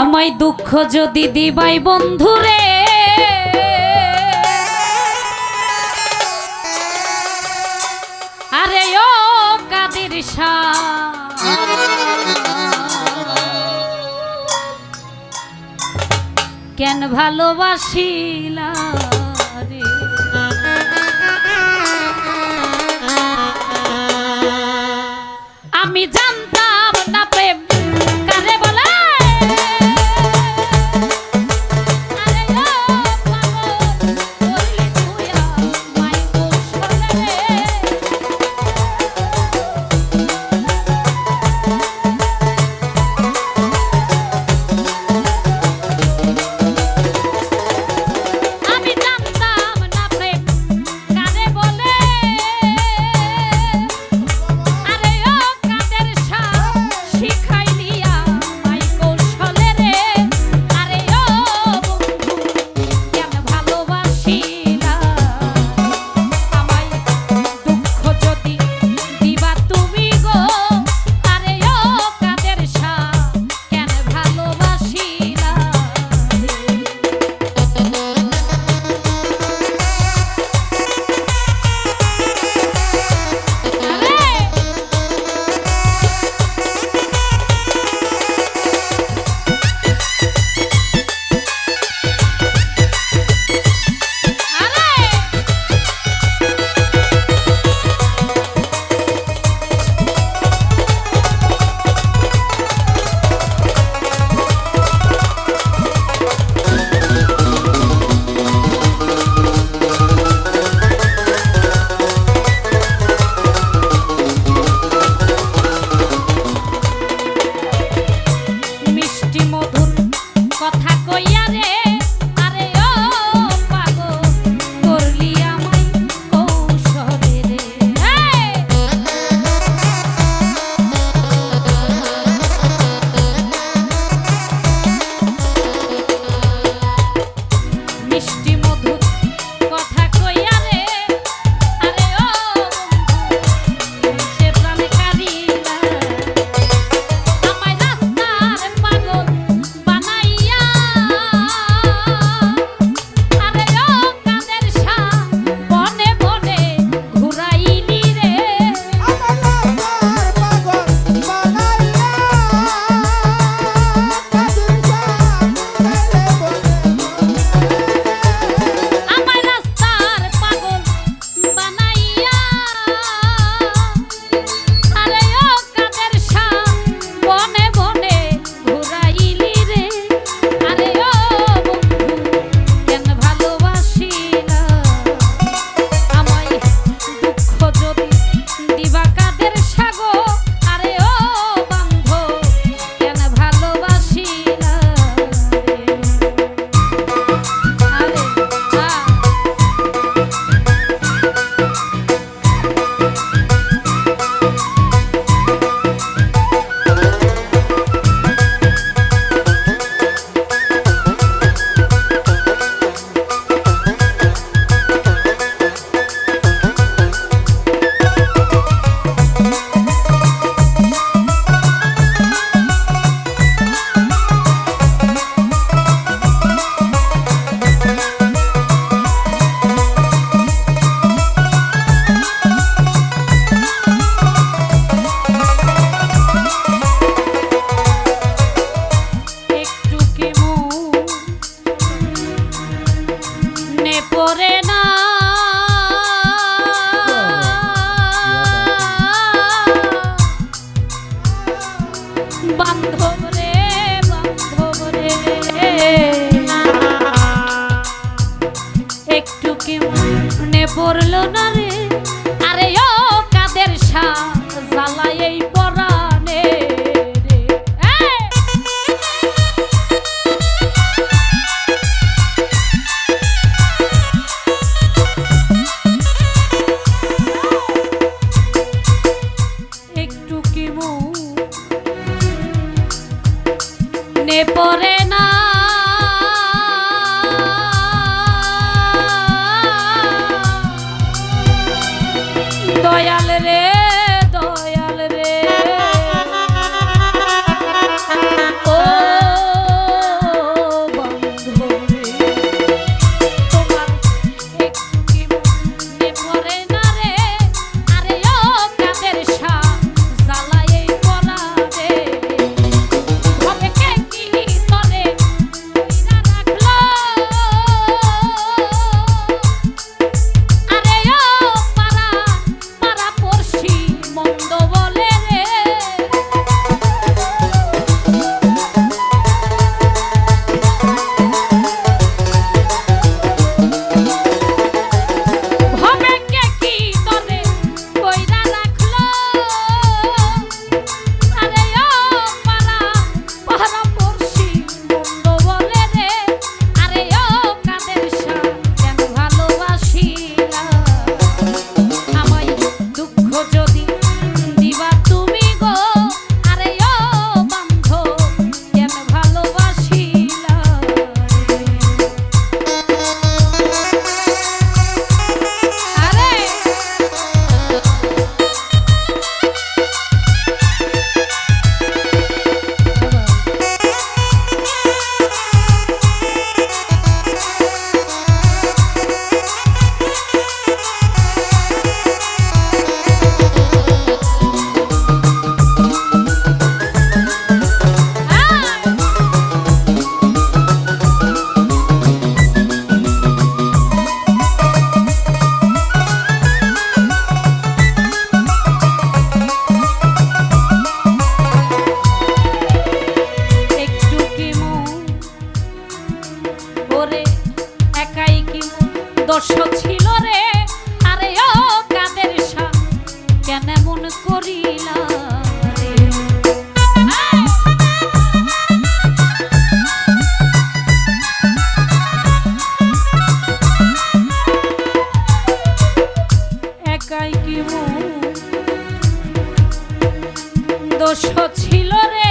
আমায় দুঃখ যদি দিবাই বন্ধুরে। আরে ও কাদের কেন ভালোবাসিলা? কইয়া রে পড়ল না আদর্শ ছিল রে। আরে ও কাদের শাহ কেন মন করিলা দোষ ছিল রে।